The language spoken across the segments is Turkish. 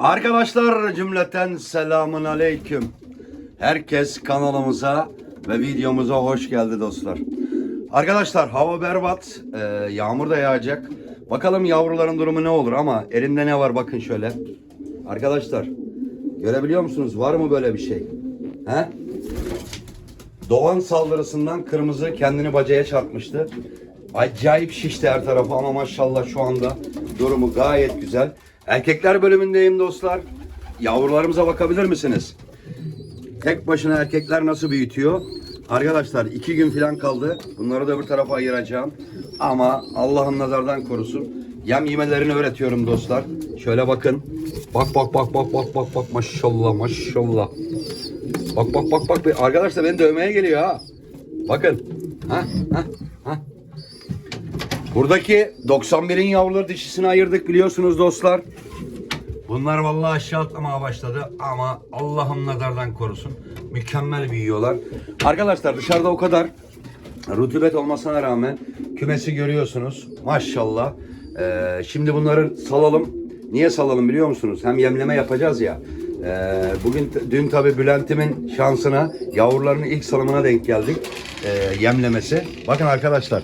Arkadaşlar cümleten selamun aleyküm. Herkes kanalımıza ve videomuza hoş geldi dostlar. Arkadaşlar hava berbat. Ee, yağmur da yağacak. Bakalım yavruların durumu ne olur ama elimde ne var bakın şöyle. Arkadaşlar görebiliyor musunuz? Var mı böyle bir şey? He? Doğan saldırısından kırmızı kendini bacaya çarpmıştı. Acayip şişti her tarafı ama maşallah şu anda durumu gayet güzel. Erkekler bölümündeyim dostlar. Yavrularımıza bakabilir misiniz? Tek başına erkekler nasıl büyütüyor? Arkadaşlar iki gün falan kaldı. Bunları da bir tarafa ayıracağım. Ama Allah'ın nazardan korusun. Yem yemelerini öğretiyorum dostlar. Şöyle bakın. Bak bak bak bak bak bak bak maşallah maşallah. Bak bak bak bak. Arkadaşlar beni dövmeye geliyor ha. Bakın. Ha ha ha. Buradaki 91'in yavruları dişisini ayırdık biliyorsunuz dostlar. Bunlar vallahi aşağı atlamaya başladı ama Allah'ım nazardan korusun. Mükemmel büyüyorlar. Arkadaşlar dışarıda o kadar rutubet olmasına rağmen kümesi görüyorsunuz. Maşallah. Ee, şimdi bunları salalım. Niye salalım biliyor musunuz? Hem yemleme yapacağız ya. Ee, bugün dün tabi Bülent'imin şansına yavrularının ilk salımına denk geldik. Ee, yemlemesi. Bakın arkadaşlar.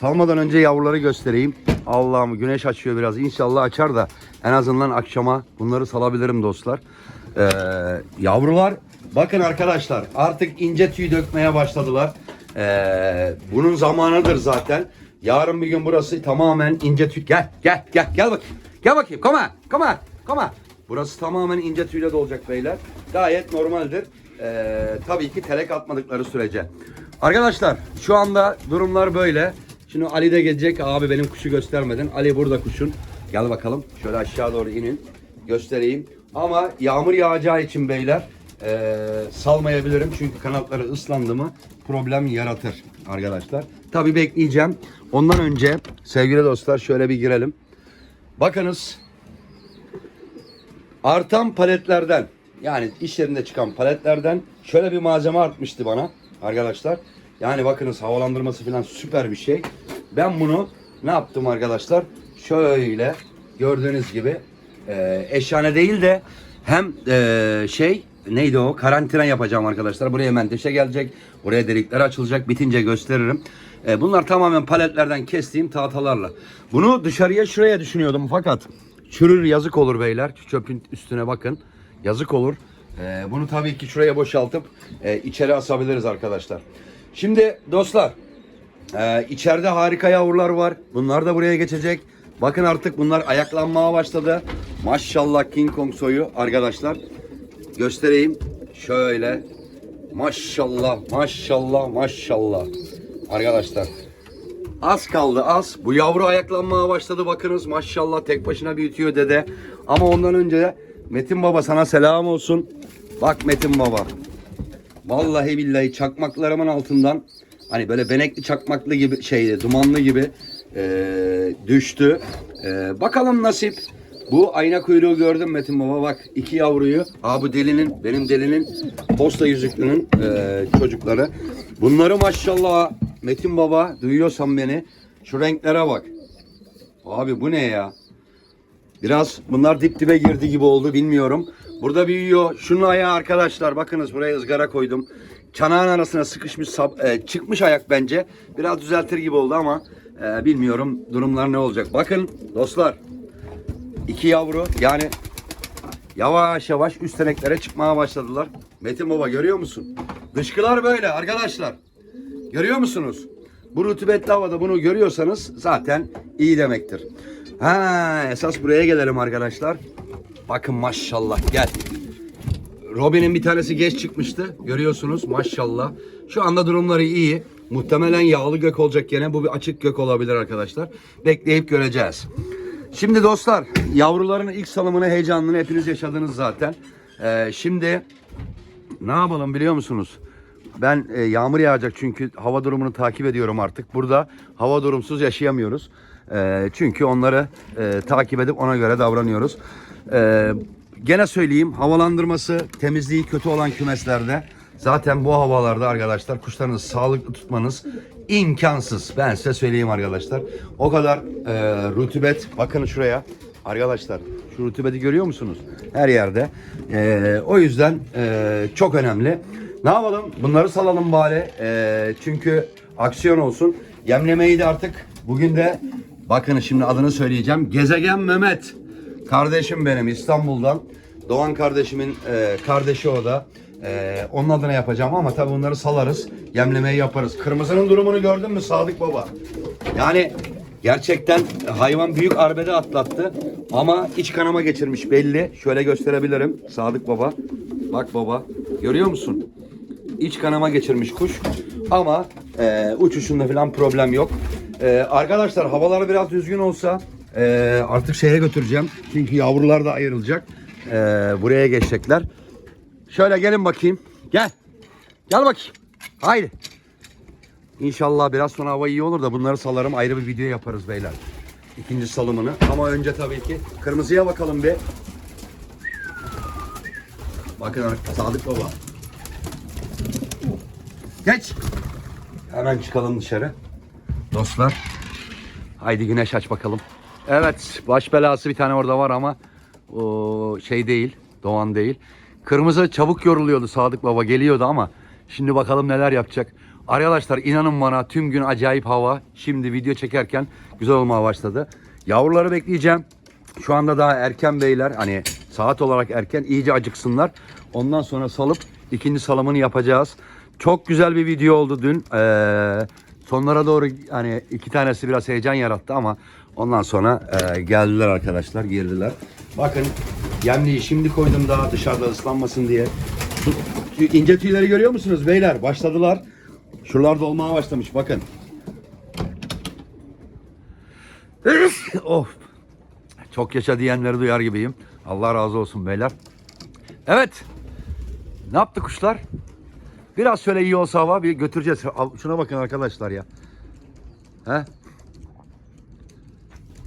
Salmadan önce yavruları göstereyim. Allah'ım güneş açıyor biraz. İnşallah açar da en azından akşama bunları salabilirim dostlar. Ee, yavrular bakın arkadaşlar artık ince tüy dökmeye başladılar. Ee, bunun zamanıdır zaten. Yarın bir gün burası tamamen ince tüy. Gel gel gel gel bakayım. Gel bakayım. Come on. Come on. Come on. Burası tamamen ince tüyle dolacak beyler. Gayet normaldir. Ee, tabii ki telek atmadıkları sürece. Arkadaşlar şu anda durumlar böyle. Şimdi Ali de gelecek. Abi benim kuşu göstermedin. Ali burada kuşun. Gel bakalım. Şöyle aşağı doğru inin. Göstereyim. Ama yağmur yağacağı için beyler ee, salmayabilirim. Çünkü kanatları ıslandı mı problem yaratır arkadaşlar. Tabii bekleyeceğim. Ondan önce sevgili dostlar şöyle bir girelim. Bakınız artan paletlerden yani iş yerinde çıkan paletlerden şöyle bir malzeme artmıştı bana arkadaşlar. Yani bakınız havalandırması falan süper bir şey. Ben bunu ne yaptım arkadaşlar? Şöyle gördüğünüz gibi e, eşhane değil de hem e, şey neydi o karantina yapacağım arkadaşlar. Buraya menteşe gelecek. Buraya delikler açılacak. Bitince gösteririm. E, bunlar tamamen paletlerden kestiğim tahtalarla. Bunu dışarıya şuraya düşünüyordum fakat çürür yazık olur beyler. Çöpün üstüne bakın. Yazık olur. E, bunu tabii ki şuraya boşaltıp e, içeri asabiliriz arkadaşlar. Şimdi dostlar ee, içeride harika yavrular var. Bunlar da buraya geçecek. Bakın artık bunlar ayaklanmaya başladı. Maşallah King Kong soyu arkadaşlar. Göstereyim. Şöyle. Maşallah, maşallah, maşallah. Arkadaşlar. Az kaldı az. Bu yavru ayaklanmaya başladı bakınız. Maşallah tek başına büyütüyor dede. Ama ondan önce Metin Baba sana selam olsun. Bak Metin Baba. Vallahi billahi çakmaklarımın altından hani böyle benekli çakmaklı gibi şeydi dumanlı gibi eee, düştü. Eee, bakalım nasip. Bu ayna kuyruğu gördüm Metin Baba bak iki yavruyu. Aa bu delinin benim delinin posta yüzüklünün eee, çocukları. Bunları maşallah Metin Baba duyuyorsan beni şu renklere bak. Abi bu ne ya? Biraz bunlar dip dibe girdi gibi oldu bilmiyorum. Burada büyüyor. Şunun ayağı arkadaşlar bakınız buraya ızgara koydum. Çanağın arasına sıkışmış sap- e, çıkmış ayak bence. Biraz düzeltir gibi oldu ama e, bilmiyorum durumlar ne olacak. Bakın dostlar. iki yavru yani yavaş yavaş üst teneklere çıkmaya başladılar. Metin baba görüyor musun? Dışkılar böyle arkadaşlar. Görüyor musunuz? Bu rutubetli havada bunu görüyorsanız zaten iyi demektir. Ha esas buraya gelelim arkadaşlar. Bakın maşallah gel. Robin'in bir tanesi geç çıkmıştı. Görüyorsunuz maşallah. Şu anda durumları iyi. Muhtemelen yağlı gök olacak gene. Bu bir açık gök olabilir arkadaşlar. Bekleyip göreceğiz. Şimdi dostlar yavruların ilk salımını heyecanını hepiniz yaşadınız zaten. Ee, şimdi ne yapalım biliyor musunuz? Ben e, yağmur yağacak çünkü hava durumunu takip ediyorum artık. Burada hava durumsuz yaşayamıyoruz. E, çünkü onları e, takip edip ona göre davranıyoruz. E, gene söyleyeyim havalandırması, temizliği kötü olan kümeslerde zaten bu havalarda arkadaşlar kuşlarınızı sağlıklı tutmanız imkansız. Ben size söyleyeyim arkadaşlar. O kadar e, rutubet bakın şuraya. Arkadaşlar şu rutubeti görüyor musunuz? Her yerde. Ee, o yüzden e, çok önemli. Ne yapalım? Bunları salalım bari. Ee, çünkü aksiyon olsun. Yemlemeyi de artık bugün de bakın şimdi adını söyleyeceğim. Gezegen Mehmet. Kardeşim benim İstanbul'dan. Doğan kardeşimin e, kardeşi o da. E, onun adına yapacağım ama tabii bunları salarız. Yemlemeyi yaparız. Kırmızının durumunu gördün mü Sadık Baba? Yani gerçekten hayvan büyük arbede atlattı. Ama iç kanama geçirmiş belli. Şöyle gösterebilirim Sadık Baba. Bak baba görüyor musun? İç kanama geçirmiş kuş. Ama e, uçuşunda falan problem yok. E, arkadaşlar havalar biraz düzgün olsa e, artık şeye götüreceğim. Çünkü yavrular da ayrılacak. E, buraya geçecekler. Şöyle gelin bakayım. Gel. Gel bakayım. Haydi. İnşallah biraz sonra hava iyi olur da bunları salarım ayrı bir video yaparız beyler. İkinci salımını. Ama önce tabii ki kırmızıya bakalım bir. Bakın Sadık Baba. Geç. Hemen çıkalım dışarı. Dostlar. Haydi güneş aç bakalım. Evet baş belası bir tane orada var ama o şey değil. Doğan değil. Kırmızı çabuk yoruluyordu Sadık Baba geliyordu ama şimdi bakalım neler yapacak. Arkadaşlar inanın bana tüm gün acayip hava. Şimdi video çekerken güzel olmaya başladı. Yavruları bekleyeceğim. Şu anda daha erken beyler hani saat olarak erken iyice acıksınlar. Ondan sonra salıp ikinci salımını yapacağız. Çok güzel bir video oldu dün. Ee, sonlara doğru hani iki tanesi biraz heyecan yarattı ama ondan sonra e, geldiler arkadaşlar girdiler. Bakın yemliği şimdi koydum daha dışarıda ıslanmasın diye. İnce tüyleri görüyor musunuz beyler? Başladılar. Şuralarda olmaya başlamış bakın. of. Çok yaşa diyenleri duyar gibiyim. Allah razı olsun beyler. Evet. Ne yaptı kuşlar? Biraz şöyle iyi olsa hava bir götüreceğiz. Şuna bakın arkadaşlar ya. He?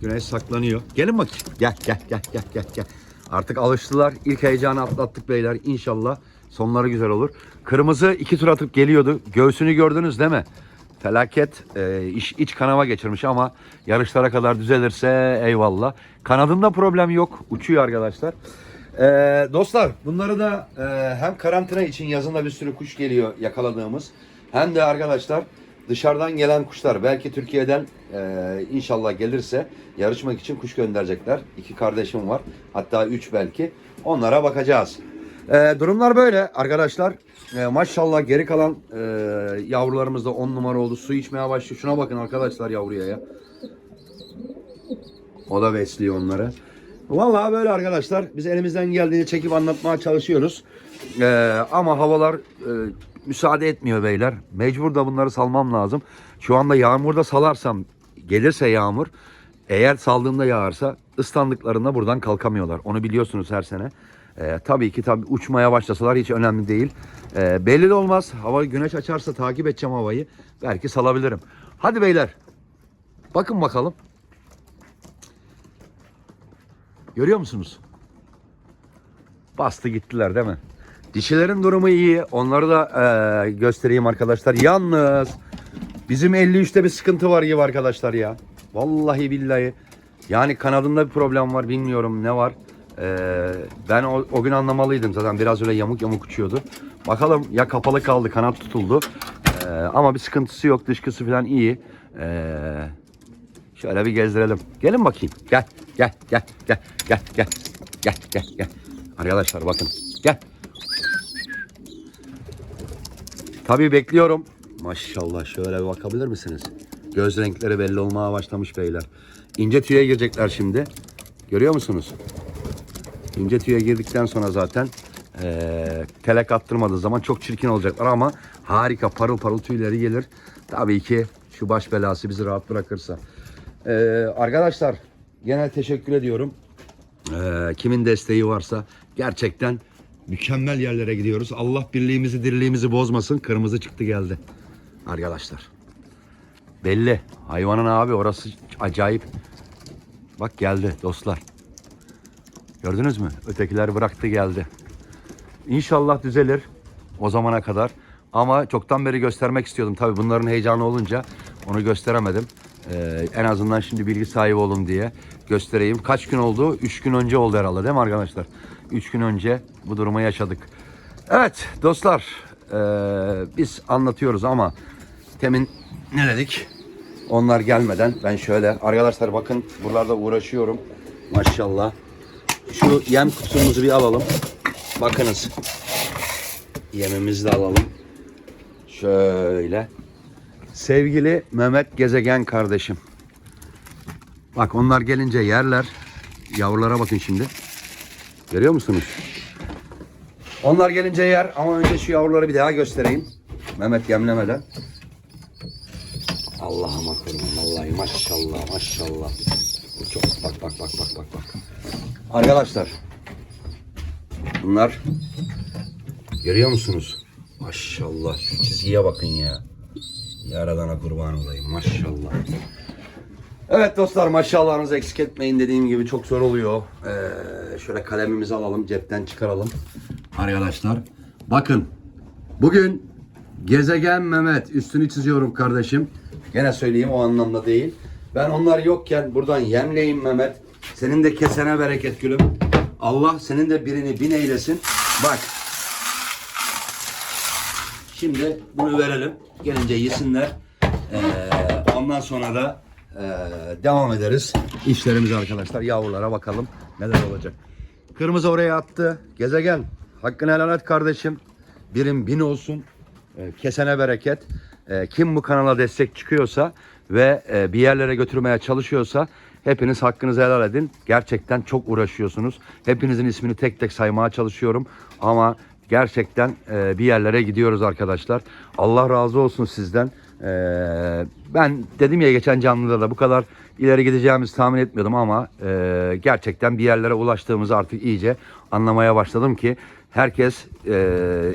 Güneş saklanıyor. Gelin bakayım. Gel gel gel gel gel gel. Artık alıştılar. İlk heyecanı atlattık beyler. İnşallah sonları güzel olur. Kırmızı iki tur atıp geliyordu. Göğsünü gördünüz değil mi? Felaket e, iç, iç kanama geçirmiş ama yarışlara kadar düzelirse eyvallah. Kanadında problem yok. Uçuyor arkadaşlar. Ee, dostlar bunları da e, hem karantina için yazında bir sürü kuş geliyor yakaladığımız hem de arkadaşlar dışarıdan gelen kuşlar belki Türkiye'den e, inşallah gelirse yarışmak için kuş gönderecekler. İki kardeşim var hatta üç belki onlara bakacağız. E, durumlar böyle arkadaşlar. E, maşallah geri kalan e, yavrularımız da on numara oldu. Su içmeye başlıyor. Şuna bakın arkadaşlar yavruya ya. O da besliyor onları. Vallahi böyle arkadaşlar. Biz elimizden geldiğini çekip anlatmaya çalışıyoruz. Ee, ama havalar e, müsaade etmiyor beyler. Mecbur da bunları salmam lazım. Şu anda yağmurda salarsam gelirse yağmur eğer saldığımda yağarsa ıslandıklarında buradan kalkamıyorlar. Onu biliyorsunuz her sene. Ee, tabii ki tabii uçmaya başlasalar hiç önemli değil. Ee, belli de olmaz. Hava güneş açarsa takip edeceğim havayı. Belki salabilirim. Hadi beyler. Bakın bakalım. Görüyor musunuz? Bastı gittiler değil mi? Dişilerin durumu iyi. Onları da eee, göstereyim arkadaşlar. Yalnız bizim 53'te bir sıkıntı var gibi arkadaşlar ya. Vallahi billahi. Yani kanadında bir problem var. Bilmiyorum ne var. Eee, ben o, o gün anlamalıydım zaten. Biraz öyle yamuk yamuk uçuyordu. Bakalım ya kapalı kaldı kanat tutuldu. Eee, ama bir sıkıntısı yok. Dışkısı falan iyi. Eee Şöyle bir gezdirelim. Gelin bakayım. Gel, gel, gel, gel, gel, gel, gel, gel. Arkadaşlar bakın. Gel. Tabii bekliyorum. Maşallah şöyle bir bakabilir misiniz? Göz renkleri belli olmaya başlamış beyler. İnce tüye girecekler şimdi. Görüyor musunuz? İnce tüye girdikten sonra zaten eee telek attırmadığı zaman çok çirkin olacaklar ama harika parıl parıl tüyleri gelir. Tabii ki şu baş belası bizi rahat bırakırsa. Eee, arkadaşlar genel teşekkür ediyorum. Eee, kimin desteği varsa gerçekten mükemmel yerlere gidiyoruz. Allah birliğimizi dirliğimizi bozmasın. Kırmızı çıktı geldi. Arkadaşlar. Belli. Hayvanın abi orası acayip. Bak geldi dostlar. Gördünüz mü? Ötekiler bıraktı geldi. İnşallah düzelir o zamana kadar. Ama çoktan beri göstermek istiyordum. Tabii bunların heyecanı olunca onu gösteremedim. Ee, en azından şimdi bilgi sahibi olun diye göstereyim. Kaç gün oldu? 3 gün önce oldu herhalde değil mi arkadaşlar? 3 gün önce bu durumu yaşadık. Evet dostlar ee, biz anlatıyoruz ama temin ne dedik? Onlar gelmeden ben şöyle arkadaşlar bakın buralarda uğraşıyorum. Maşallah. Şu yem kutumuzu bir alalım. Bakınız. Yemimizi de alalım. Şöyle. Sevgili Mehmet Gezegen kardeşim. Bak onlar gelince yerler. Yavrulara bakın şimdi. Görüyor musunuz? Onlar gelince yer ama önce şu yavruları bir daha göstereyim. Mehmet yemlemeden. Allah'ıma kurban vallahi maşallah maşallah. Çok bak bak bak bak bak bak. Arkadaşlar bunlar görüyor musunuz? Maşallah şu çizgiye bakın ya. Yaradana kurban olayım maşallah. Evet dostlar maşallahınızı eksik etmeyin dediğim gibi çok zor oluyor. Ee, şöyle kalemimizi alalım cepten çıkaralım. Arkadaşlar bakın bugün gezegen Mehmet üstünü çiziyorum kardeşim. Gene söyleyeyim o anlamda değil. Ben onlar yokken buradan yemleyeyim Mehmet. Senin de kesene bereket gülüm. Allah senin de birini bin eylesin. Bak Şimdi bunu verelim. Gelince yesinler. Ee, ondan sonra da ee, devam ederiz. İşlerimize arkadaşlar. Yavrulara bakalım neler olacak. Kırmızı oraya attı. Gezegen. Hakkını helal et kardeşim. Birim bin olsun. Ee, kesene bereket. Ee, kim bu kanala destek çıkıyorsa ve e, bir yerlere götürmeye çalışıyorsa hepiniz hakkınızı helal edin. Gerçekten çok uğraşıyorsunuz. Hepinizin ismini tek tek saymaya çalışıyorum. Ama gerçekten e, bir yerlere gidiyoruz arkadaşlar. Allah razı olsun sizden. E, ben dedim ya geçen canlıda da bu kadar ileri gideceğimizi tahmin etmiyordum ama e, gerçekten bir yerlere ulaştığımızı artık iyice anlamaya başladım ki herkes e,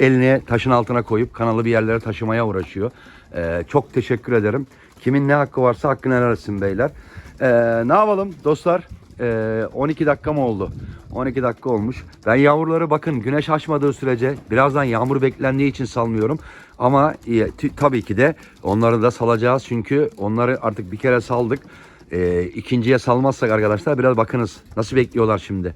elini taşın altına koyup kanalı bir yerlere taşımaya uğraşıyor. E, çok teşekkür ederim. Kimin ne hakkı varsa hakkını helal etsin beyler. E, ne yapalım dostlar? E, 12 dakika mı oldu? 12 dakika olmuş. Ben yavruları bakın güneş açmadığı sürece birazdan yağmur beklendiği için salmıyorum. Ama e, tabii ki de onları da salacağız çünkü onları artık bir kere saldık. E, ikinciye salmazsak arkadaşlar biraz bakınız nasıl bekliyorlar şimdi.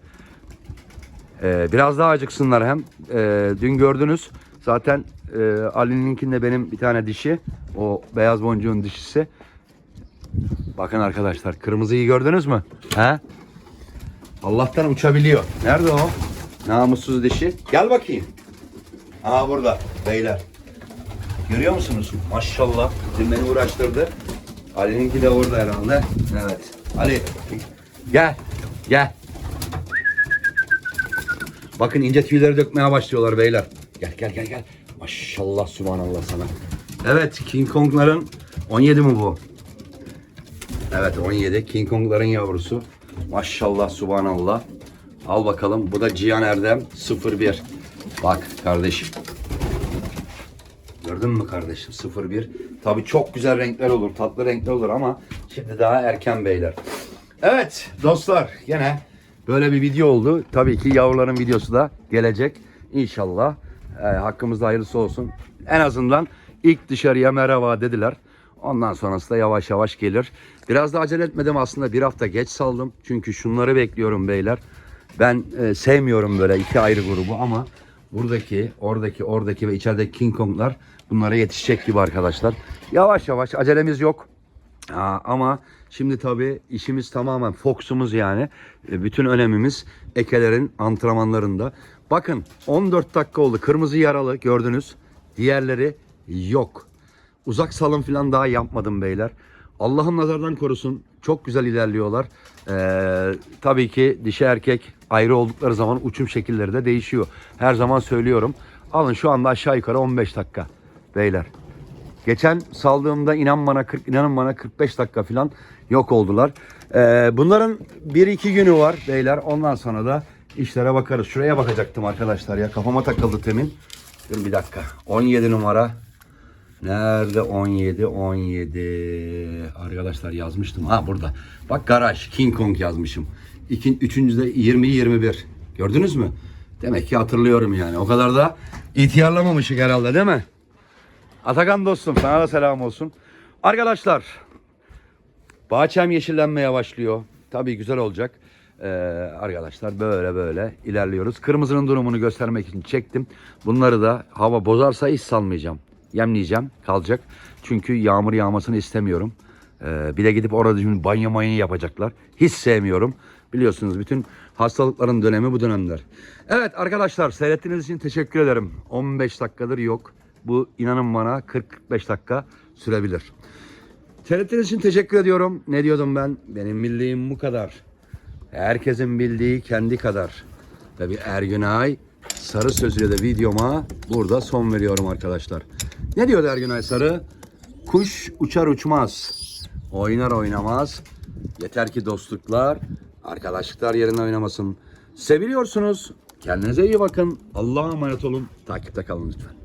Ee, biraz daha acıksınlar hem. Ee, dün gördünüz zaten e, Ali'ninkinde benim bir tane dişi. O beyaz boncuğun dişisi. Bakın arkadaşlar kırmızıyı gördünüz mü? He? Allah'tan uçabiliyor. Nerede o? Namussuz dişi. Gel bakayım. Aa burada beyler. Görüyor musunuz? Maşallah. Dün beni uğraştırdı. Ali'ninki de orada herhalde. Evet. Ali gel. Gel. Bakın ince tüyleri dökmeye başlıyorlar beyler. Gel gel gel gel. Maşallah subhanallah sana. Evet King Kong'ların 17 mi bu? Evet 17 King Kong'ların yavrusu. Maşallah subhanallah. Al bakalım bu da Cihan Erdem 01. Bak kardeşim. Gördün mü kardeşim 01. Tabii çok güzel renkler olur, tatlı renkler olur ama şimdi daha erken beyler. Evet dostlar yine böyle bir video oldu. Tabii ki yavruların videosu da gelecek. İnşallah e, hakkımızda hayırlısı olsun. En azından ilk dışarıya merhaba dediler. Ondan sonrası da yavaş yavaş gelir. Biraz da acele etmedim aslında. Bir hafta geç saldım. Çünkü şunları bekliyorum beyler. Ben e, sevmiyorum böyle iki ayrı grubu ama buradaki, oradaki, oradaki ve içerideki King Kong'lar bunlara yetişecek gibi arkadaşlar. Yavaş yavaş acelemiz yok. Aa, ama şimdi tabii işimiz tamamen Fox'umuz yani. E, Bütün önemimiz ekelerin antrenmanlarında. Bakın 14 dakika oldu. Kırmızı yaralı gördünüz. Diğerleri yok. Uzak salım falan daha yapmadım beyler. Allah'ım nazardan korusun. Çok güzel ilerliyorlar. Ee, tabii ki dişi erkek ayrı oldukları zaman uçum şekilleri de değişiyor. Her zaman söylüyorum. Alın şu anda aşağı yukarı 15 dakika beyler. Geçen saldığımda inan bana 40 inanın bana 45 dakika falan yok oldular. Ee, bunların 1-2 günü var beyler. Ondan sonra da işlere bakarız. Şuraya bakacaktım arkadaşlar ya. Kafama takıldı temin. Dur bir dakika. 17 numara. Nerede 17 17 arkadaşlar yazmıştım ha burada. Bak garaj King Kong yazmışım. İkin, üçüncüde 20 21. Gördünüz mü? Demek ki hatırlıyorum yani. O kadar da ihtiyarlamamışık herhalde değil mi? Atakan dostum sana da selam olsun. Arkadaşlar Bahçem yeşillenmeye başlıyor. Tabii güzel olacak. Ee, arkadaşlar böyle böyle ilerliyoruz. Kırmızının durumunu göstermek için çektim. Bunları da hava bozarsa hiç salmayacağım. Yemleyeceğim kalacak. Çünkü yağmur yağmasını istemiyorum. Ee, bir de gidip orada şimdi banyo mayını yapacaklar. Hiç sevmiyorum. Biliyorsunuz bütün hastalıkların dönemi bu dönemler. Evet arkadaşlar seyrettiğiniz için teşekkür ederim. 15 dakikadır yok. Bu inanın bana 40-45 dakika sürebilir. Seyrettiğiniz için teşekkür ediyorum. Ne diyordum ben? Benim bildiğim bu kadar. Herkesin bildiği kendi kadar. Ve bir Ergünay Sarı sözüyle de videoma burada son veriyorum arkadaşlar. Ne diyordu Ergünay Sarı? Kuş uçar uçmaz. Oynar oynamaz. Yeter ki dostluklar, arkadaşlıklar yerine oynamasın. Seviliyorsunuz. Kendinize iyi bakın. Allah'a emanet olun. Takipte kalın lütfen.